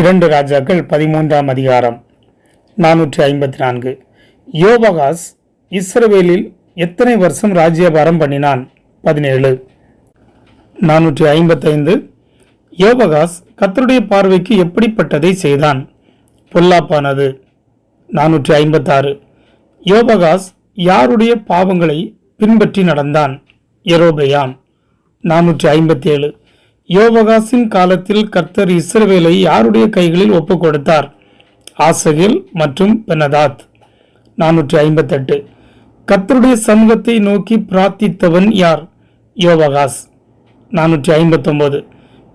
இரண்டு ராஜாக்கள் பதிமூன்றாம் அதிகாரம் நானூற்றி ஐம்பத்தி நான்கு. யோபகாஸ் இஸ்ரவேலில் எத்தனை வருஷம் ராஜ்யபாரம் பண்ணினான்? பதினேழு. நானூற்றி ஐம்பத்தைந்து. யோபகாஸ் கர்த்தருடைய பார்வைக்கு எப்படிப்பட்டதை செய்தான்? பொல்லாப்பானது. நானூற்றி ஐம்பத்தாறு. யோபகாஸ் யாருடைய பாவங்களை பின்பற்றி நடந்தான்? எரோபயாம் நானூற்றி ஐம்பத்தேழு. யோபகாசின் காலத்தில் கர்த்தர் இஸ்ரவேலை யாருடைய கைகளில் ஒப்புக் கொடுத்தார் ஆசகில் மற்றும் பெனதாத். நானூற்றி ஐம்பத்தெட்டு. கர்த்தருடைய சமூகத்தை நோக்கி பிரார்த்தித்தவன் யார்? யோபகாஸ் நானூற்றி ஐம்பத்தொன்பது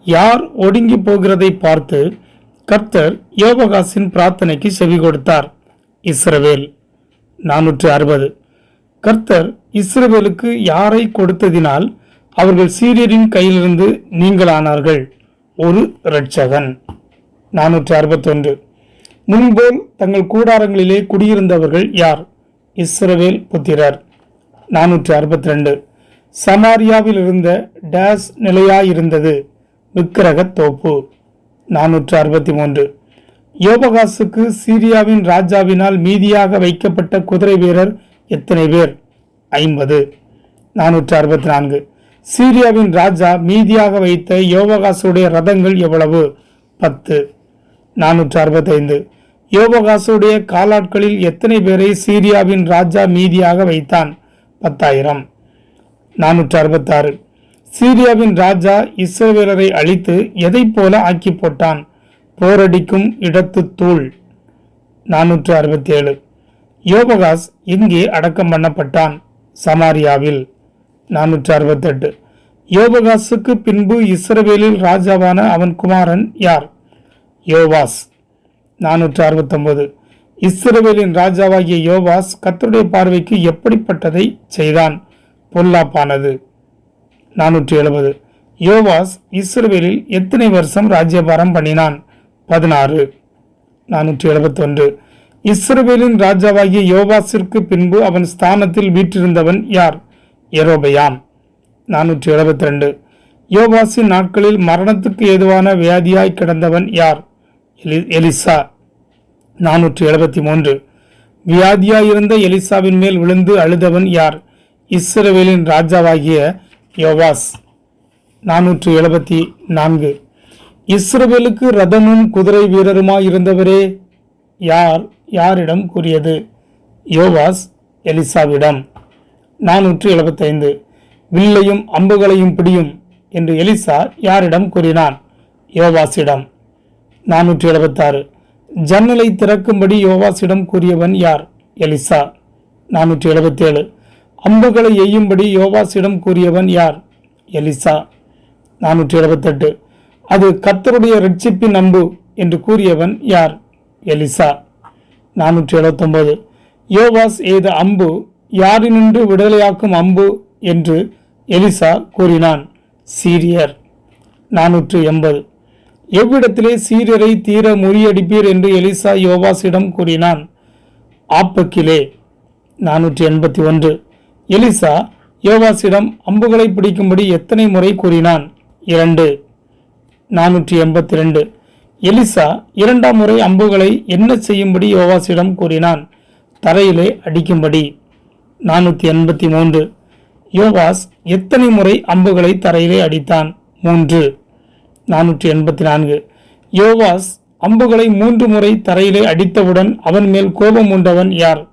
யார் ஒடுங்கி போகிறதை பார்த்து கர்த்தர் யோபகாசின் பிரார்த்தனைக்கு செவி கொடுத்தார். இஸ்ரவேல். நானூற்று அறுபது. கர்த்தர் இஸ்ரவேலுக்கு யாரை கொடுத்ததினால் அவர்கள் சீரியரின் கையிலிருந்து நீங்களானார்கள். ஒரு இரட்சகன். நானூற்று அறுபத்தொன்று. முன்போல் தங்கள் கூடாரங்களிலே குடியிருந்தவர்கள் யார்? இஸ்ரவேல் புத்திரர். நானூற்று அறுபத்தி ரெண்டு சமாரியாவில் இருந்த டேஸ் நிலையாயிருந்தது. விக்கிரக தோப்பு. நானூற்று அறுபத்தி மூன்று யோபகாசுக்கு சீரியாவின் ராஜாவினால் மீதியாக வைக்கப்பட்ட குதிரை வீரர் எத்தனை பேர்? ஐம்பது. நானூற்று அறுபத்தி நான்கு சீரியாவின் ராஜா மீதியாக வைத்த யோபகாசுடைய ரதங்கள் எவ்வளவு? பத்து. நானூற்று அறுபத்தைந்து. யோபகாசுடைய காலாட்களில் எத்தனை பேரை சீரியாவின் ராஜா மீதியாக வைத்தான்? பத்தாயிரம். நானூற்று அறுபத்தாறு. சீரியாவின் ராஜா இஸ்ரவேலரை அழித்து எதைப் போல ஆக்கி போட்டான்? போரடிக்கும் இடத்து தூள். நானூற்று அறுபத்தி ஏழு யோபகாஸ் எங்கே அடக்கம் பண்ணப்பட்டான் சமாரியாவில். நானூற்று அறுபத்தெட்டு. யோபகாசுக்கு பின்பு இஸ்ரவேலில் ராஜாவான அவன் குமாரன் யார்? யோவாஸ். நானூற்று அறுபத்தொன்பது இஸ்ரவேலின் ராஜாவாகிய யோவாஸ் கத்தருடைய பார்வைக்கு எப்படிப்பட்டதை செய்தான்? பொல்லாப்பானது. நானூற்றி எழுபது. யோவாஸ் இஸ்ரவேலில் எத்தனை வருஷம் ராஜ்யபாரம் பண்ணினான்? பதினாறு. நானூற்றி எழுபத்தொன்று. இஸ்ரவேலின் ராஜாவாகிய யோவாஸிற்கு பின்பு அவன் ஸ்தானத்தில் வீற்றிருந்தவன் யார்? எரோபயாம் நானூற்றி எழுபத்தி ரெண்டு யோபாசின் நாட்களில் மரணத்துக்கு ஏதுவான வியாதியாய் கிடந்தவன் யார்? எலி எலிசா. நானூற்றி எழுபத்தி மூன்று வியாதியாயிருந்த எலிசாவின் மேல் விழுந்து அழுதவன் யார்? இஸ்ரவேலின் ராஜாவாகிய யோவாஸ். நானூற்று எழுபத்தி நான்கு இஸ்ரவேலுக்கு ரதமும் குதிரை வீரருமாய் இருந்தவரே யார்? யாரிடம் கூறியது? யோவாஸ் எலிசாவிடம். நானூற்று எழுபத்தைந்து வில்லையும் அம்புகளையும் பிடியும் என்று எலிசா யாரிடம் கூறினான்? யோவாசிடம். நானூற்றி எழுபத்தாறு ஜன்னலை திறக்கும்படி யோவாசிடம் கூறியவன் யார்? எலிசா. நானூற்றி எழுபத்தேழு அம்புகளை எய்யும்படி யோவாசிடம் கூறியவன் யார்? எலிசா. நானூற்றி எழுபத்தெட்டு அது கத்தருடைய ரட்சிப்பின் அம்பு என்று கூறியவன் யார்? எலிசா. நானூற்றி எழுபத்தொன்பது யோவாஸ் எய்த அம்பு யாரினின்று விடுதலையாக்கும் அம்பு என்று எலிசா கூறினான். சீரியர். நானூற்று எண்பது. எவ்விடத்திலே சீரியரை தீர முறியடிப்பீர் என்று எலிசா யோவாசிடம் கூறினான். ஆப்பக்கிலே. நானூற்றி எண்பத்தி ஒன்று. எலிசா யோவாசிடம் அம்புகளை பிடிக்கும்படி எத்தனை முறை கூறினான்? இரண்டு. நானூற்றி எண்பத்தி ரெண்டு. எலிசா இரண்டாம் முறை அம்புகளை என்ன செய்யும்படி யோவாசிடம் கூறினான்? தரையிலே அடிக்கும்படி. நானூற்றி எண்பத்தி மூன்று. யோவாஸ் எத்தனை முறை அம்புகளை தரையிலே அடித்தான்? மூன்று. நானூற்றி எண்பத்தி நான்கு. யோவாஸ் அம்புகளை மூன்று முறை தரையிலே அடித்தவுடன் அவன் மேல் கோபம் உண்டவன் யார்?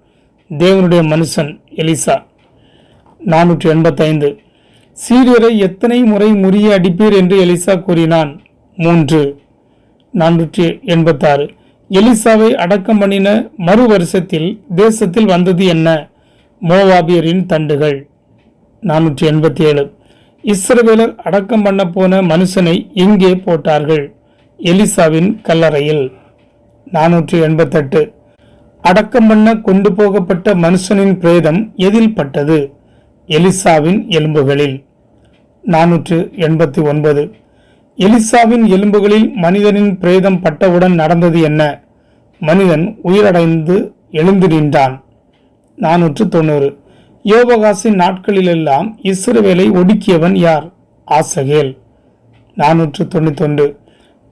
தேவனுடைய மனுஷன் எலிசா. நானூற்றி எண்பத்தைந்து. சீரியரை எத்தனை முறை முறிய அடிப்பீர் என்று எலிசா கூறினான்? மூன்று. நானூற்றி எண்பத்தாறு. எலிசாவை அடக்கம் பண்ணின மறு வருஷத்தில் தேசத்தில் வந்தது என்ன? மோவாபியரின் தண்டுகள். நானூற்றி எண்பத்தி ஏழு இஸ்ரவேலர் அடக்கம் பண்ண போன மனுஷனை எங்கே போட்டார்கள்? எலிசாவின் கல்லறையில். நானூற்றி எண்பத்தெட்டு அடக்கம் பண்ண கொண்டு போகப்பட்ட மனுஷனின் பிரேதம் எதில் பட்டது? எலிசாவின் எலும்புகளில். நானூற்று எண்பத்தி ஒன்பது எலிசாவின் எலும்புகளில் மனிதனின் பிரேதம் பட்டவுடன் நடந்தது என்ன? மனிதன் உயிரடைந்து எழுந்து நின்றான். நானூற்று தொண்ணூறு யோபகாசின் நாட்களிலெல்லாம் இஸ்ரவேலை ஒடுக்கியவன் யார்? ஆசகேல். நானூற்று தொண்ணூத்தொன்று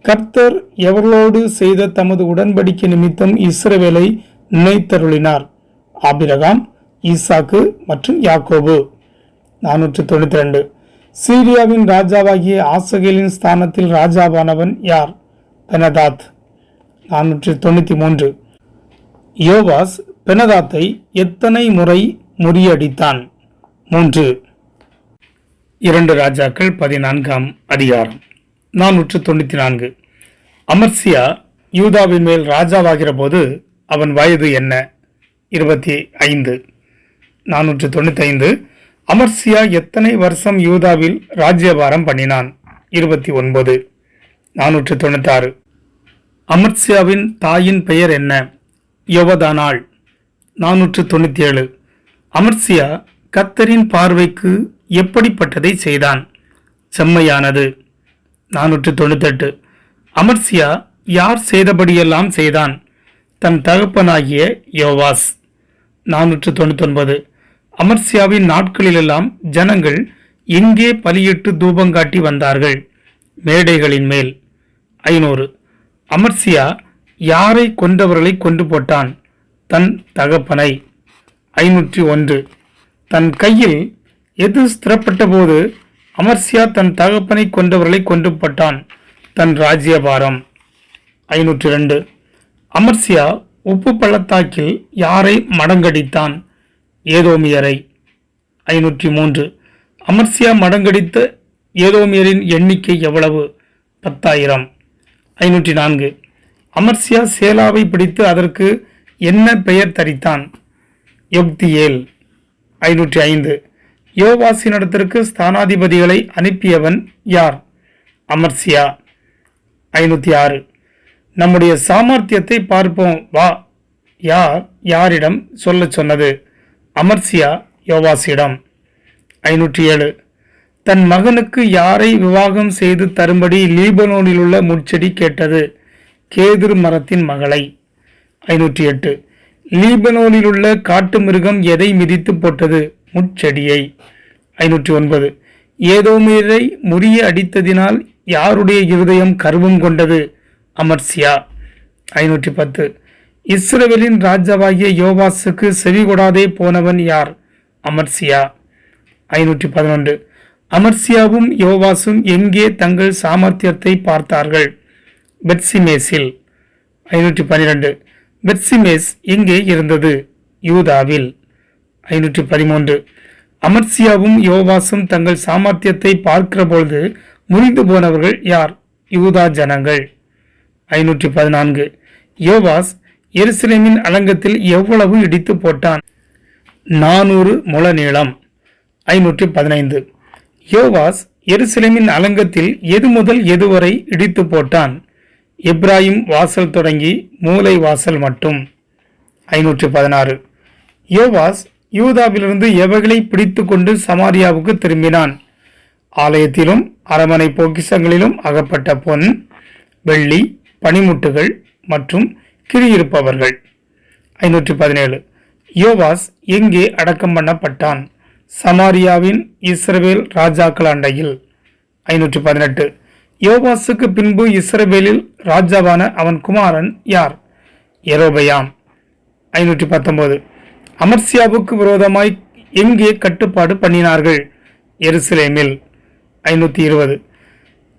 கர்த்தர் எவர்களோடு செய்த தமது உடன்படிக்கை நிமித்தம் இஸ்ரவேலை நினைத்தருளினார். ஆபிரகாம் ஈசாக்கு மற்றும் யாக்கோபு. நானூற்று தொண்ணூற்றி ரெண்டு சீரியாவின் ராஜாவாகிய ஆசகேலின் ஸ்தானத்தில் ராஜாவானவன் யார்? பெனதாத். நானூற்று தொண்ணூற்றி மூன்று யோவாஸ் பெனதாத்தை எத்தனை முறை முறியடித்தான்? மூன்று. இரண்டு ராஜாக்கள் பதினான்காம் அதிகாரம். நானூற்று தொண்ணூற்றி நான்கு. அமர்சியா யூதாவின் மேல் ராஜாவாகிற போது அவன் வயது என்ன? இருபத்தி ஐந்து. நானூற்று தொண்ணூற்றி ஐந்து. அமர்சியா எத்தனை வருஷம் யூதாவில் ராஜ்யபாரம் பண்ணினான்? இருபத்தி ஒன்பது. நானூற்று தொண்ணூத்தாறு அமர்சியாவின் தாயின் பெயர் என்ன? யவதானாள். நானூற்று தொண்ணூற்றி ஏழு அமர்சியா கத்தரின் பார்வைக்கு எப்படிப்பட்டதை செய்தான்? செம்மையானது. நானூற்று தொண்ணூத்தெட்டு. அமர்சியா யார் செய்தபடியெல்லாம் செய்தான்? தன் தகப்பனாகிய யோவாஸ். நானூற்று தொண்ணூத்தொன்பது. அமர்சியாவின் நாட்களிலெல்லாம் ஜனங்கள் எங்கே பலியிட்டு தூபங்காட்டி வந்தார்கள்? மேடைகளின் மேல். ஐநூறு. அமர்சியா யாரை கொண்டவர்களை கொண்டு போட்டான்? தன் தகப்பனை. ஐநூற்றி ஒன்று. தன் கையில் எது ஸ்திரப்பட்ட போது அமர்சியா தன் தகப்பனை கொண்டவர்களை கொண்டுபட்டான் தன் ராஜ்யபாரம். ஐநூற்றி ரெண்டு அமர்சியா உப்பு பள்ளத்தாக்கில் யாரை மடங்கடித்தான்? ஏதோமியரை. ஐநூற்றி மூன்று. அமர்சியா மடங்கடித்த ஏதோமியரின் எண்ணிக்கை எவ்வளவு? பத்தாயிரம். ஐநூற்றி நான்கு. அமர்சியா சேலாவை பிடித்து அதற்கு என்ன பெயர் தரித்தான்? யொக்தியேல் ஐநூற்றி ஐந்து. யோவாசினிடத்திற்கு ஸ்தானாதிபதிகளை அனுப்பியவன் யார்? அமர்சியா. ஐநூற்றி ஆறு. நம்முடைய சாமர்த்தியத்தை பார்ப்போம். வா. யார்? யாரிடம் சொல்லச் சொன்னது? அமர்சியா யோவாசிடம் ஐநூற்றி ஏழு. தன் மகனுக்கு யாரை விவாகம் செய்து தரும்படி லீபனோனில் உள்ள முட்செடி கேட்டது? கேதுர் மரத்தின் மகளை. ஐநூற்றி எட்டு லீபனோனில் உள்ள காட்டு மிருகம் எதை மிதித்து போட்டது? முட்செடியை ஐநூற்றி ஒன்பது ஏதோ மீரை முறிய அடித்ததினால் யாருடைய இருதயம் கருவம் கொண்டது? அமர்சியா. ஐநூற்றி பத்து இஸ்ரவேலின் ராஜாவாகிய யோவாசுக்கு செவிகொடாதே போனவன் யார்? அமர்சியா. ஐநூற்றி பதினொன்று அமர்சியாவும் யோவாசும் எங்கே தங்கள் சாமர்த்தியத்தை பார்த்தார்கள்? பெட்சிமேசில் ஐநூற்றி பன்னிரெண்டு பெட்சிமேஸ் எங்கே இருந்தது? யூதாவில். ஐநூற்றி பதிமூன்று அமர்சியாவும் யோவாசும் தங்கள் சாமர்த்தியத்தை பார்க்கிற பொழுது முறிந்து போனவர்கள் யார்? யூதா ஜனங்கள். ஐநூற்றி பதினான்கு யோவாஸ் எருசலேமின் அலங்கத்தில் எவ்வளவு இடித்து போட்டான்? நானூறு முழ நீளம். ஐநூற்றி பதினைந்து யோவாஸ் எருசலேமின் அலங்கத்தில் எது முதல் எதுவரை இடித்து போட்டான்? இப்ராஹிம் வாசல் தொடங்கி மூலை வாசல் மட்டும். ஐநூற்று பதினாறு. யோவாஸ் யூதாவிலிருந்து எவைகளை பிடித்து கொண்டு சமாரியாவுக்கு திரும்பினான்? ஆலயத்திலும் அரமனை பொக்கிசங்களிலும் அகப்பட்ட பொன் வெள்ளி பனிமுட்டுகள் மற்றும் கிரியிருப்பவர்கள். ஐநூற்றி பதினேழு. யோவாஸ் எங்கே அடக்கம் பண்ணப்பட்டான்? சமாரியாவின் இஸ்ரவேல் ராஜாக்கள் அண்டையில். ஐநூற்றி பதினெட்டு. யோவாசுக்கு பின்பு இஸ்ரவேலில் ராஜாவான அவன் குமாரன் யார்? எரோபயாம் ஐநூற்றி பத்தொன்பது அமர்சியாவுக்கு விரோதமாய் எங்கே கட்டுப்பாடு பண்ணினார்கள்? எருசலேமில். ஐநூற்றி இருபது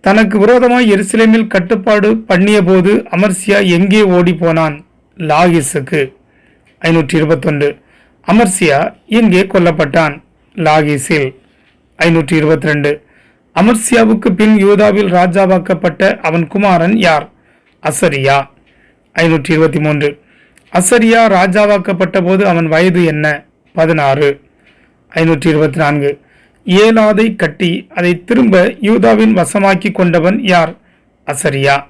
தனக்கு விரோதமாய் எருசலேமில் கட்டுப்பாடு பண்ணிய போது அமர்சியா எங்கே ஓடி போனான் லாகிஸுக்கு ஐநூற்றி இருபத்தொன்று அமர்சியா எங்கே கொல்லப்பட்டான்? லாகிஸில் ஐநூற்றி இருபத்தி ரெண்டு அமர்சியாவுக்கு பின் யூதாவில் ராஜாவாக்கப்பட்ட அவன் குமாரன் யார்? அசரியா. ஐநூற்றி இருபத்தி மூன்று. அசரியா ராஜாவாக்கப்பட்ட போது அவன் வயது என்ன? பதினாறு. ஐநூற்றி இருபத்தி நான்கு. ஏலாதை கட்டி அதை திரும்ப யூதாவின் வசமாக்கி கொண்டவன் யார்? அசரியா.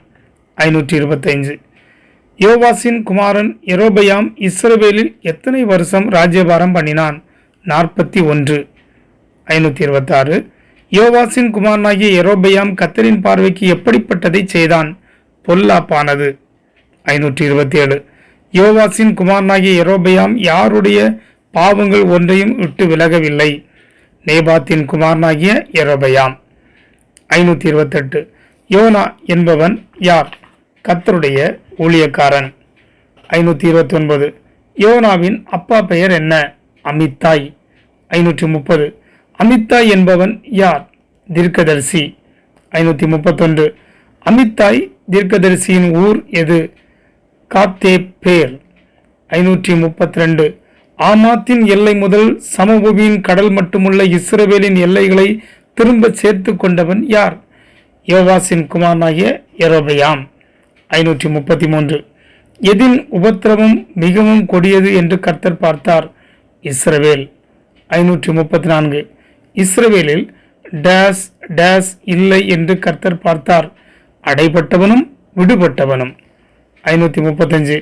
ஐநூற்றி இருபத்தைந்து. யோவாசின் குமாரன் எரோபயாம் இஸ்ரவேலில் எத்தனை வருஷம் ராஜ்யபாரம் பண்ணினான்? நாற்பத்தி ஒன்று. ஐநூற்றி இருபத்தாறு. யோவாசின் குமாரனாகிய எரோபயாம் கத்தரின் பார்வைக்கு எப்படிப்பட்டதை செய்தான்? பொல்லாப்பானது. ஐநூற்றி இருபத்தி ஏழு யோவாசின் குமாரனாகிய எரோபயாம் யாருடைய பாவங்கள் ஒன்றையும் விட்டு விலகவில்லை? நேபாத்தின் குமாரனாகிய எரோபயாம் ஐநூற்றி இருபத்தெட்டு யோனா என்பவன் யார்? கத்தருடைய ஊழியக்காரன். ஐநூற்றி இருபத்தி ஒன்பது யோனாவின் அப்பா பெயர் என்ன? அமித்தாய். ஐநூற்றி முப்பது அமித்தாய் என்பவன் யார்? தீர்க்கதரிசி. ஐநூற்றி முப்பத்தொன்று அமித்தாய் தீர்க்கதரிசியின் ஊர் எது? காத்தே பேர் ஐநூற்றி முப்பத்தி ரெண்டு ஆமாத்தின் எல்லை முதல் சமபூமியின் கடல் மட்டுமுள்ள இஸ்ரவேலின் எல்லைகளை திரும்ப சேர்த்து கொண்டவன் யார்? யோவாசின் குமாரனாகிய எரோபயாம் ஐநூற்றி முப்பத்தி மூன்று எதின் உபத்திரவம் மிகவும் கொடியது என்று கர்த்தர் பார்த்தார் இஸ்ரவேல். ஐநூற்றி முப்பத்தி நான்கு இஸ்ரவேலில் டேஸ் டேஸ் இல்லை என்று கர்த்தர் பார்த்தார். அடைபட்டவனும் விடுபட்டவனும். ஐநூற்றி முப்பத்தஞ்சு.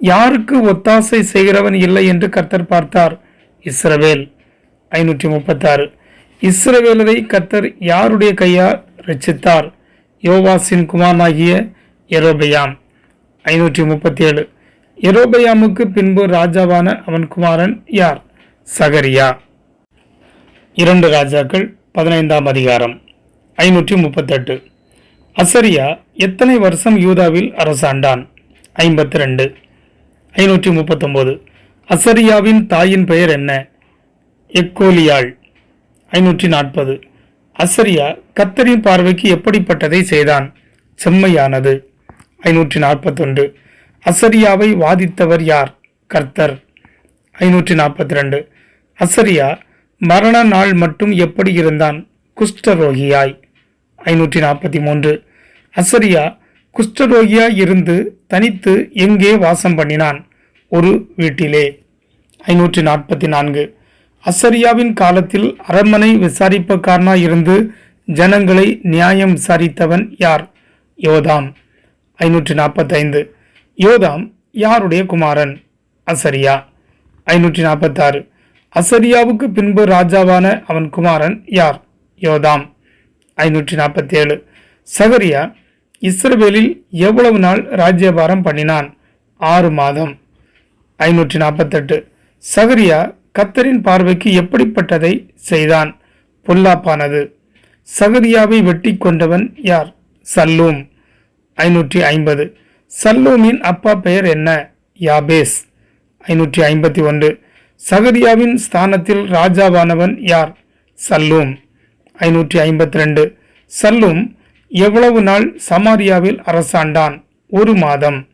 யாருக்கு ஒத்தாசை செய்கிறவன் இல்லை என்று கர்த்தர் பார்த்தார். இஸ்ரவேல். ஐநூற்றி முப்பத்தாறு. இஸ்ரவேலரை கர்த்தர் யாருடைய கையால் ரச்சித்தார் யோவாசின் குமாரனாகிய எரோபயாம் ஐநூற்றி முப்பத்தி ஏழு எரோபயாமுக்கு பின்பு ராஜாவான அவன் குமாரன் யார்? சகரியா. இரண்டு ராஜாக்கள் பதினைந்தாம் அதிகாரம். ஐநூற்றி முப்பத்தெட்டு அசரியா எத்தனை வருஷம் யூதாவில் அரசாண்டான்? ஐம்பத்தி ரெண்டு ஐநூற்றி முப்பத்தொம்போது அசரியாவின் தாயின் பெயர் என்ன? எக்கோலியாள். ஐநூற்றி நாற்பது அசரியா கத்தரின் பார்வைக்கு எப்படிப்பட்டதை செய்தான்? செம்மையானது. ஐநூற்றி நாற்பத்தொன்று அசரியாவை வாதித்தவர் யார்? கர்த்தர். ஐநூற்றி நாற்பத்தி ரெண்டு அசரியா மரண நாள் மட்டும் எப்படி இருந்தான்? குஷ்டரோகியாய். ஐநூற்றி நாற்பத்தி மூன்று அசரியா குஷ்டரோகியாய் இருந்து தனித்து எங்கே வாசம் பண்ணினான்? ஒரு வீட்டிலே. ஐநூற்றி நாற்பத்தி நான்கு அசரியாவின் காலத்தில் அரண்மனை விசாரிப்பக்காரனாய் இருந்து ஜனங்களை நியாயம் விசாரித்தவன் யார்? யோதாம். ஐநூற்றி நாற்பத்தைந்து. யோதாம் யாருடைய குமாரன்? அசரியா. ஐநூற்றி நாற்பத்தாறு. அசரியாவுக்கு பின்பு ராஜாவான அவன் குமாரன் யார்? யோதாம். ஐநூற்றி நாற்பத்தி ஏழு சகரியா இஸ்ரவேலில் எவ்வளவு நாள் ராஜ்யபாரம் பண்ணினான்? ஆறு மாதம். ஐநூற்றி நாற்பத்தெட்டு சகரியா கத்தரின் பார்வைக்கு எப்படிப்பட்டதை செய்தான்? பொல்லாப்பானது. சகரியாவை வெட்டி கொண்டவன் யார்? சல்லூம். ஐநூற்றி ஐம்பது சல்லூமின் அப்பா பெயர் என்ன? யாபேஸ். ஐநூற்றி ஐம்பத்தி ஒன்று. சகரியாவின் ஸ்தானத்தில் ராஜாவானவன் யார்? சல்லூம். ஐநூற்றி ஐம்பத்தி ரெண்டு சல்லூம் எவ்வளவு நாள் சமாரியாவில் அரசாண்டான்? ஒரு மாதம்.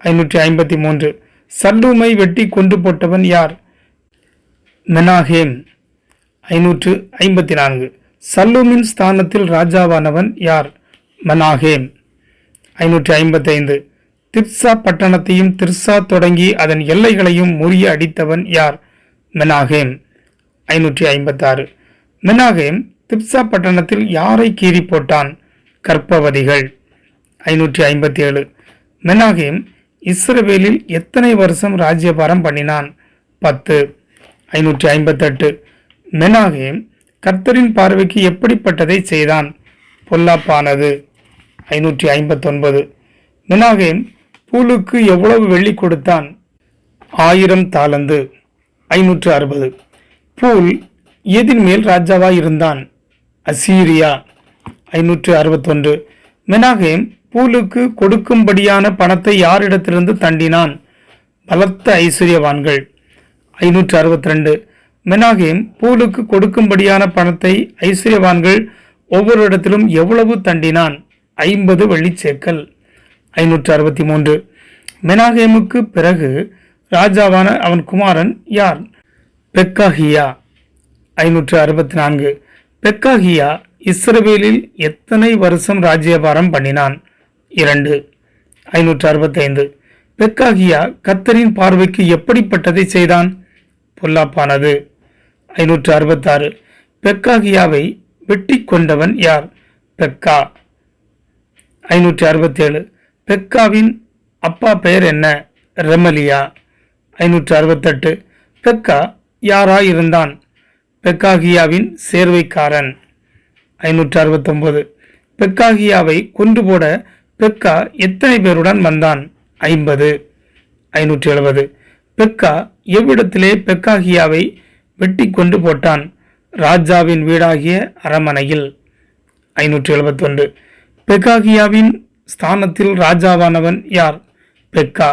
ஐநூற்றி ஐம்பத்தி மூன்று சல்லூமை வெட்டி கொண்டு போட்டவன் யார்? மெனாஹேம் ஐநூற்று ஐம்பத்தி நான்கு சல்லூமின் ஸ்தானத்தில் ராஜாவானவன் யார்? மெனாஹேம் ஐநூற்றி ஐம்பத்தைந்து. திர்சா பட்டணத்தையும் திர்சா தொடங்கி அதன் எல்லைகளையும் முறிய அடித்தவன் யார்? மெனாகேம் ஐநூற்றி ஐம்பத்தாறு. மெனாகேம் திப்சா பட்டணத்தில் யாரை கீறி போட்டான்? கற்பவதிகள் ஐநூற்றி ஐம்பத்தி ஏழு மெனாகேம் இஸ்ரவேலில் எத்தனை வருஷம் ராஜ்யபாரம் பண்ணினான்? பத்து. ஐநூற்றி ஐம்பத்தெட்டு. மெனாகேம் கர்த்தரின் பார்வைக்கு எப்படிப்பட்டதை செய்தான்? பொல்லாப்பானது ஐநூற்றி ஐம்பத்தொன்பது. மெனாகேம் பூலுக்கு எவ்வளவு வெள்ளி கொடுத்தான்? ஆயிரம் தாளந்து ஐநூற்று அறுபது. பூல் எதின் மேல் ராஜாவாய் இருந்தான். அசீரியா. ஐநூற்று அறுபத்தொன்று. மெனாகேம் பூலுக்கு கொடுக்கும்படியான பணத்தை யாரிடத்திலிருந்து தண்டினான்? பலத்த ஐஸ்வர்யவான்கள். ஐநூற்று அறுபத்தி ரெண்டு மெனாகேம் பூலுக்கு கொடுக்கும்படியான பணத்தை ஐஸ்வர்யவான்கள் ஒவ்வொரு இடத்திலும் எவ்வளவு தண்டினான்? ஐம்பது வெள்ளிச்சேக்கல். ஐநூற்று அறுபத்தி மூன்று. மெனாகேமுக்கு பிறகு ராஜாவான அவன் குமாரன் யார்? பெக்காஹியா ஐநூற்று அறுபத்தி நான்கு. பெக்காஹியா இஸ்ரவேலில் எத்தனை வருஷம் ராஜ்யபாரம் பண்ணினான்? இரண்டு. ஐநூற்று அறுபத்தைந்து. பெக்காகியா கத்தரின் பார்வைக்கு எப்படிப்பட்டதை செய்தான்? பொல்லாப்பானது. ஐநூற்று அறுபத்தாறு. பெக்காகியாவை வெட்டி கொண்டவன் யார்? பெக்கா. ஐநூற்றி அறுபத்தேழு. பெக்காவின் அப்பா பெயர் என்ன? ரெமலியா. ஐநூற்று அறுபத்தெட்டு. பெக்கா யாராயிருந்தான்? பெக்காகியாவின் சேர்வைக்காரன். ஐநூற்று அறுபத்தொம்போது. பெக்காகியாவை கொண்டு போட பெக்கா எத்தனை பேருடன் வந்தான்? ஐம்பது. ஐநூற்றி எழுபது. பெக்கா எவ்விடத்திலே பெக்காகியாவை வெட்டி கொண்டு போட்டான்? ராஜாவின் வீடாகிய அரமனையில். ஐநூற்றி எழுபத்தொன்று. பெக்காகியாவின் ஸ்தானத்தில் ராஜாவானவன் யார்? பெக்கா.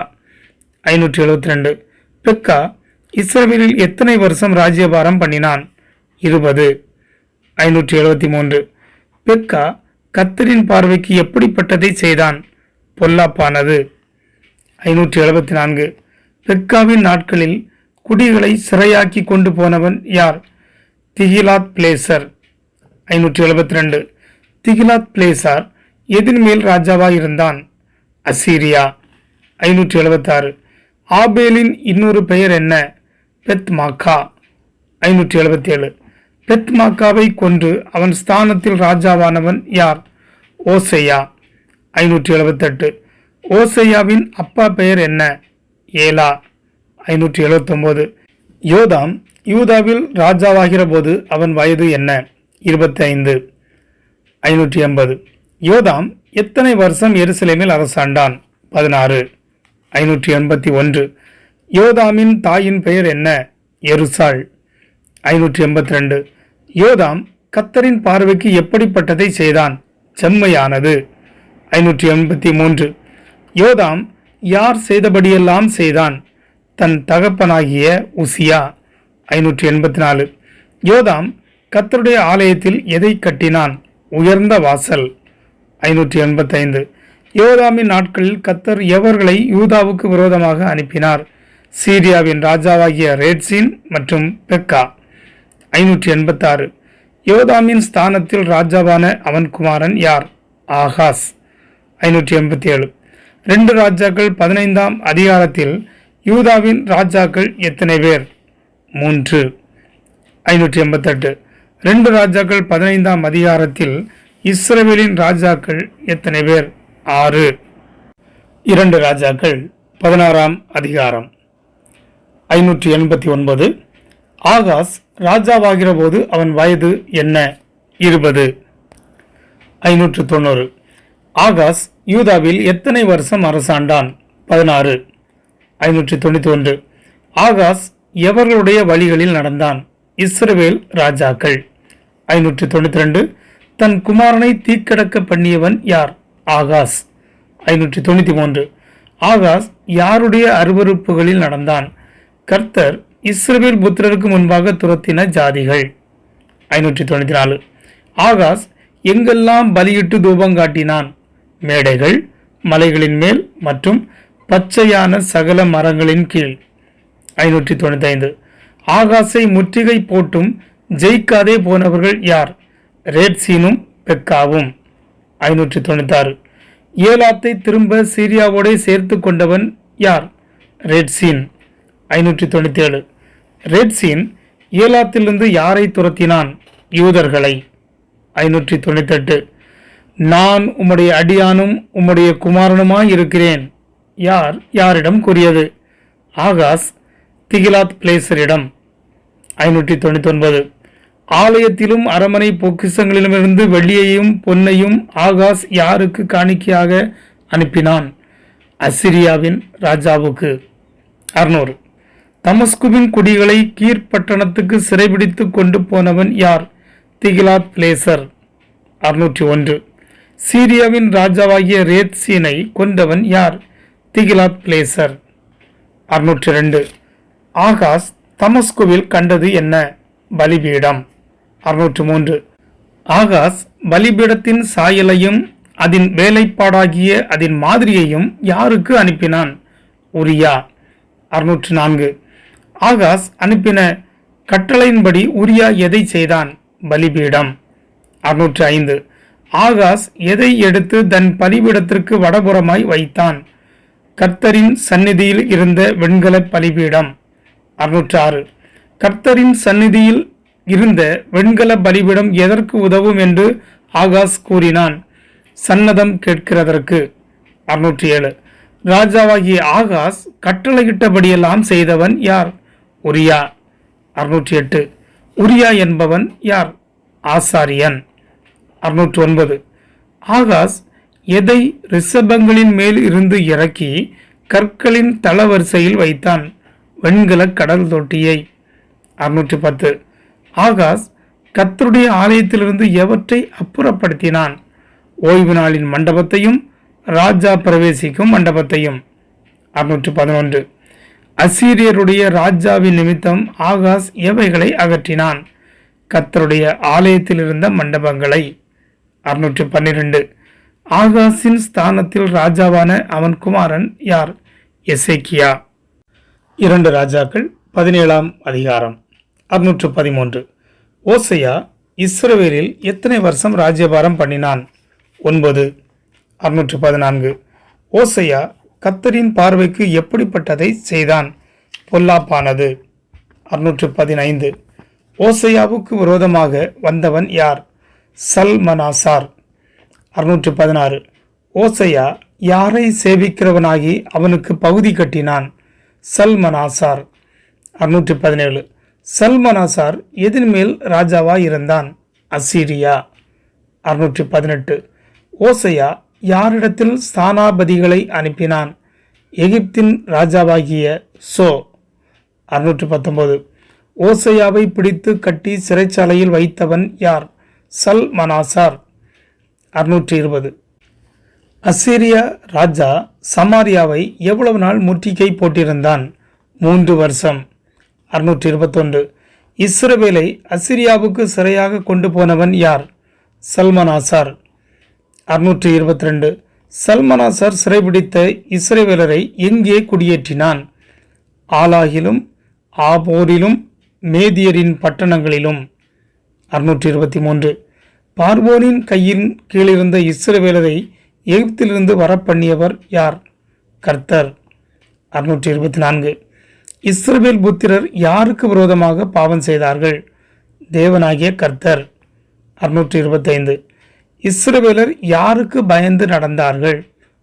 ஐநூற்றி எழுபத்தி ரெண்டு பெக்கா இஸ்ரேலில் எத்தனை வருஷம் ராஜ்யபாரம் பண்ணினான்? இருபது. ஐநூற்றி எழுபத்தி மூன்று பெக்கா கத்தரின் பார்வைக்கு எப்படிப்பட்டதை செய்தான்? பொல்லாப்பானது. ஐநூற்றி எழுபத்தி நான்கு பெக்காவின் நாட்களில் குடிகளை சிறையாக்கி கொண்டு போனவன் யார்? Tiglath Pileser. ஐநூற்றி எழுபத்தி ரெண்டு திகிலாத் பிளேசார் எதின் மேல் ராஜாவாக இருந்தான்? அசீரியா ஐநூற்றி எழுபத்தாறு ஆபேலின் இன்னொரு பெயர் என்ன? பெத் மாக்கா ஐநூற்றி எழுபத்தி ஏழு பெத் மாக்காவை கொன்று அவன் ஸ்தானத்தில் ராஜாவானவன் யார்? ஓசையா ஐநூற்றி எழுபத்தெட்டு ஓசையாவின் அப்பா பெயர் என்ன? ஏலா ஐநூற்றி எழுபத்தொம்போது யோதாம் யூதாவில் ராஜாவாகிற போது அவன் வயது என்ன? இருபத்தி ஐந்து ஐநூற்றி எண்பது யோதாம் எத்தனை வருஷம் எருசலேமில் அரசாண்டான்? பதினாறு. ஐநூற்றி எண்பத்தி ஒன்று. யோதாமின் தாயின் பெயர் என்ன? எருசாள். ஐநூற்றி எண்பத்தி ரெண்டு. யோதாம் கத்தரின் பார்வைக்கு எப்படிப்பட்டதை செய்தான்? செம்மையானது. ஐநூற்றி எண்பத்தி மூன்று. யோதாம் யார் செய்தபடியெல்லாம் செய்தான்? தன் தகப்பனாகிய உசியா. ஐநூற்றி எண்பத்தி நாலு. யோதாம் கத்தருடைய ஆலயத்தில் எதை கட்டினான்? உயர்ந்த வாசல். ஐநூற்றி எண்பத்தைந்து. யோதாமின் நாட்களில் கத்தர் எவர்களை யூதாவுக்கு விரோதமாக அனுப்பினார்? சீரியாவின் ராஜாவாகிய ரேட்சின் மற்றும் பெக்கா. ஐநூற்றி எண்பத்தாறு. யோதாமின் ஸ்தானத்தில் ராஜாவான அவன் குமாரன் யார்? ஆகாஸ். ஐநூற்றி எண்பத்தி ஏழு ரெண்டு ராஜாக்கள் பதினைந்தாம் அதிகாரத்தில் யூதாவின் ராஜாக்கள் எத்தனை பேர்? மூன்று. ஐநூற்றி எண்பத்தெட்டு. ரெண்டு ராஜாக்கள் பதினைந்தாம் அதிகாரத்தில் இஸ்ரவேலின் ராஜாக்கள் எத்தனை பேர்? ஆறு. இரண்டு ராஜாக்கள் பதினாறாம் அதிகாரம். ஐநூற்றி எண்பத்தி ஒன்பது. ஆகாஸ் ராஜாவாகிற போது அவன் வயது என்ன? இருபது. ஐநூற்று தொண்ணூறு. ஆகாஸ் யூதாவில் எத்தனை வருஷம் அரசாண்டான்? பதினாறு. ஐநூற்றி தொண்ணூற்றி ஒன்று ஆகாஸ் எவர்களுடைய வழிகளில் நடந்தான்? இஸ்ரவேல் ராஜாக்கள். ஐநூற்றி தொண்ணூற்றி ரெண்டு தன் குமாரனை தீக்கடக்க பண்ணியவன் யார்? ஆகாஸ். ஐநூற்றி தொண்ணூற்றி மூன்று. ஆகாஸ் யாருடைய அருவருப்புகளில் நடந்தான்? கர்த்தர் இஸ்ரவேல் புத்திரருக்கு முன்பாக துரத்தின ஜாதிகள். ஐநூற்றி தொண்ணூற்றி நாலு. ஆகாஸ் எங்கெல்லாம் பலியிட்டு தூபம் காட்டினான்? மேடைகள் மலைகளின் மேல் மற்றும் பச்சையான சகல மரங்களின் கீழ். ஐநூற்றி தொண்ணூத்தைந்து ஆகாசை முற்றுகை போட்டும் ஜெயிக்காதே போனவர்கள் யார்? ரேட்சீனும் பெக்காவும். ஐநூற்றி தொண்ணூத்தாறு ஏலாத்தை திரும்ப சீரியாவோடே சேர்த்து கொண்டவன் யார்? ரெட்சீன் ஐநூற்றி தொண்ணூற்றேழு ரெட்சீன் ஏலாத்திலிருந்து யாரை துரத்தினான்? யூதர்களை. ஐநூற்றி தொண்ணூத்தெட்டு நான் உம்முடைய அடியானும் உம்முடைய குமாரனுமாய் இருக்கிறேன். யார்? யாரிடம் கூறியது? ஆகாஸ் திகிலாத் பிளேசரிடம். ஐநூற்றி தொண்ணூற்றி ஒன்பது ஆலயத்திலும் அரமனை பொக்கிசங்களிலுமிருந்து வெள்ளியையும் பொன்னையும் ஆகாஸ் யாருக்கு காணிக்கையாக அனுப்பினான்? அசிரியாவின் ராஜாவுக்கு. அறுநூறு. தமஸ்குவின் குடிகளை கீழ்ப்பட்டணத்துக்கு சிறைபிடித்து கொண்டு போனவன் யார்? Tiglath Pileser. அறுநூற்றி ஒன்று. சீரியாவின் ராஜாவாகிய ரேத் சீனை கொண்டவன் யார்? Tiglath Pileser. அறுநூற்றி ரெண்டு. ஆகாஷ் தமஸ்குவில் கண்டது என்ன? பலிபீடம். அறுநூற்று மூன்று. ஆகாஷ் பலிபீடத்தின் சாயலையும் அதன் வேலைப்பாடாகிய அதன் மாதிரியையும் யாருக்கு அனுப்பினான்? உரியா. அறுநூற்று நான்கு. ஆகாஷ் அனுப்பின கட்டளையின்படி உரியா எதை செய்தான்? பலிபீடம். அறுநூற்று ஐந்து. ஆகாஷ் எதை எடுத்து தன் பலிபீடத்திற்கு வடபுறமாய் வைத்தான்? கர்த்தரின் சந்நிதியில் இருந்த வெண்கல பலிபீடம். அறுநூற்று ஆறு. கர்த்தரின் சந்நிதியில் இருந்த வெண்கல பலிபிடம் எதற்கு உதவும் என்று ஆகாஷ் கூறினான். சன்னதம் கேட்கிறதற்கு. அறுநூற்றி ஏழு ராஜாவாகிய ஆகாஷ் கட்டளையிட்டபடியெல்லாம் செய்தவன் யார்? உரியா. அறுநூற்றி எட்டு உரியா என்பவன் யார்? ஆசாரியன். அறுநூற்று ஒன்பது ஆகாஸ் எதை ரிஷபங்களின் மேல் இருந்து இறக்கி கற்களின் தளவரிசையில் வைத்தான்? வெண்கல கடல் தொட்டியை. அறுநூற்றி பத்து. ஆகாஸ் கத்தருடைய ஆலயத்திலிருந்து எவற்றை அப்புறப்படுத்தினான்? ஓய்வு நாளின் மண்டபத்தையும் ராஜா பிரவேசிக்கும் மண்டபத்தையும். அறுநூற்று பதினொன்று அசீரியருடைய ராஜாவின் நிமித்தம் ஆகாஸ் எவைகளை அகற்றினான்? கத்தருடைய ஆலயத்தில் இருந்த மண்டபங்களை. அறுநூற்று பன்னிரெண்டு ஆகாஸின் ஸ்தானத்தில் ராஜாவான அவன் குமாரன் யார்? எசேக்கியா. இரண்டு ராஜாக்கள் பதினேழாம் அதிகாரம். அறுநூற்று பதிமூன்று. ஓசையா இஸ்ரவேலில் எத்தனை வருஷம் ராஜ்யபாரம் பண்ணினான்? ஒன்பது. அறுநூற்று பதினான்கு. ஓசையா கத்தரின் பார்வைக்கு எப்படிப்பட்டதை செய்தான்? பொல்லாப்பானது. அறுநூற்று பதினைந்து. ஓசையாவுக்கு விரோதமாக வந்தவன் யார்? சல்மனாசார். அறுநூற்று பதினாறு. ஓசையா யாரை சேவிக்கிறவனாகி அவனுக்கு பகுதி கட்டினான்? சல்மனாசார். அறுநூற்று பதினேழு. சல்மனாசார் எதிர்மேல் ராஜாவாக இருந்தான்? அசீரியா. அறுநூற்றி பதினெட்டு ஓசையா யாரிடத்தில் ஸ்தானாபதிகளை அனுப்பினான்? எகிப்தின் ராஜாவாகிய சோ. அறுநூற்றி பத்தொன்பது ஓசையாவை பிடித்து கட்டி சிறைச்சாலையில் வைத்தவன் யார்? சல் மனாசார் அறுநூற்றி இருபது அசீரிய ராஜா சமாரியாவை எவ்வளவு நாள் முற்றுகை போட்டிருந்தான்? மூன்று வருஷம். அறுநூற்றி இருபத்தொன்று இஸ்ரவேலை அசிரியாவுக்கு சிறையாக கொண்டு போனவன் யார்? சல்மனாசார் அறுநூற்றி இருபத்தி ரெண்டு சல்மனாசார் சிறைபிடித்த இஸ்ரேவேலரை எங்கே குடியேற்றினான்? ஆலாகிலும் ஆபோரிலும் மேதியரின் பட்டணங்களிலும். அறுநூற்றி இருபத்தி மூன்று பார்வோனின் கையின் கீழிருந்த இஸ்ரவேலரை எகிப்திலிருந்து வரப்பண்ணியவர் யார்? கர்த்தர். அறுநூற்றி இருபத்தி நான்கு இஸ்ரவேல் புத்திரர் யாருக்கு விரோதமாக பாவம் செய்தார்கள்? தேவனாகிய கர்த்தர். அறுநூற்றி இருபத்தைந்து. இஸ்ரவேலர் யாருக்கு பயந்து நடந்தார்கள்?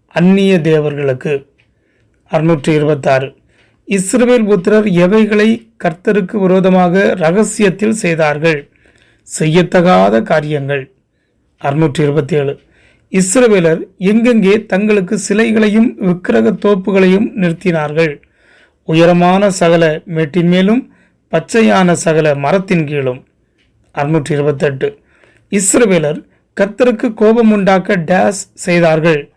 அந்நிய தேவர்களுக்கு. அறுநூற்றி இருபத்தாறு. இஸ்ரவேல் புத்திரர் எவைகளை கர்த்தருக்கு விரோதமாக ரகசியத்தில் செய்தார்கள்? செய்யத்தகாத காரியங்கள். அறுநூற்றி இருபத்தி ஏழு இஸ்ரவேலர் எங்கெங்கே தங்களுக்கு சிலைகளையும் விக்கிரக தோப்புகளையும் நிறுத்தினார்கள்? உயரமான சகல மேட்டின் மேலும் பச்சையான சகல மரத்தின் கீழும். அறுநூற்றி இருபத்தெட்டு இஸ்ரவேலர் கத்தருக்கு கோபம் உண்டாக்க டேஸ் செய்தார்கள்.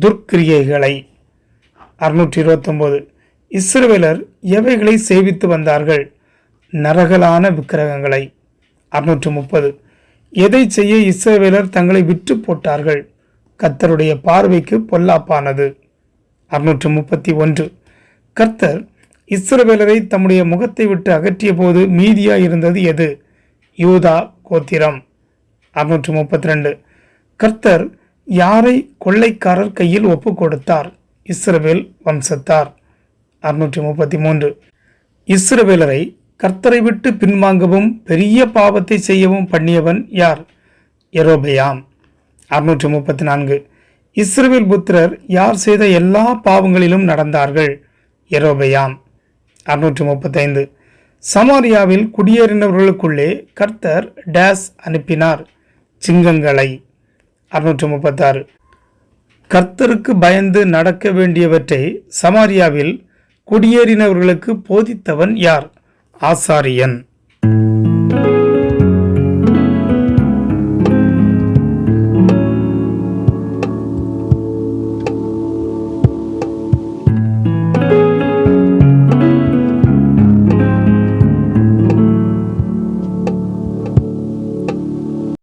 துர்க்கிரியைகளை. அறுநூற்றி இருபத்தொம்போது இஸ்ரவேலர் எவைகளை சேவித்து வந்தார்கள்? நரகலான விக்கிரகங்களை. அறுநூற்று முப்பது எதை செய்ய இஸ்ரவேலர் தங்களை விற்று போட்டார்கள்? கத்தருடைய பார்வைக்கு பொல்லாப்பானது. அறுநூற்று முப்பத்தி ஒன்று. கர்த்தர் இஸ்ரவேலரை தம்முடைய முகத்தை விட்டு அகற்றிய போது இருந்தது எது? யூதா கோத்திரம். அறுநூற்று முப்பத்தி ரெண்டு கர்த்தர் யாரை கொள்ளைக்காரர் கையில் ஒப்பு கொடுத்தார் இஸ்ரவேல் வம்சத்தார். அறுநூற்றி முப்பத்தி மூன்று இஸ்ரவேலரை கர்த்தரை விட்டு பின்வாங்கவும் பெரிய பாவத்தை செய்யவும் பண்ணியவன் யார்? எரோபயாம் அறுநூற்றி முப்பத்தி நான்கு இஸ்ரவேல் புத்திரர் யார் செய்த எல்லா பாவங்களிலும் நடந்தார்கள்? எரோபயாம் அறுநூற்றி முப்பத்தைந்து. சமாரியாவில் குடியேறினவர்களுக்குள்ளே கர்த்தர் டேஸ் அனுப்பினார். சிங்கங்களை. அறுநூற்றி முப்பத்தாறு. கர்த்தருக்கு பயந்து நடக்க வேண்டியவற்றை சமாரியாவில் குடியேறினவர்களுக்கு போதித்தவன் யார்? ஆசாரியன்.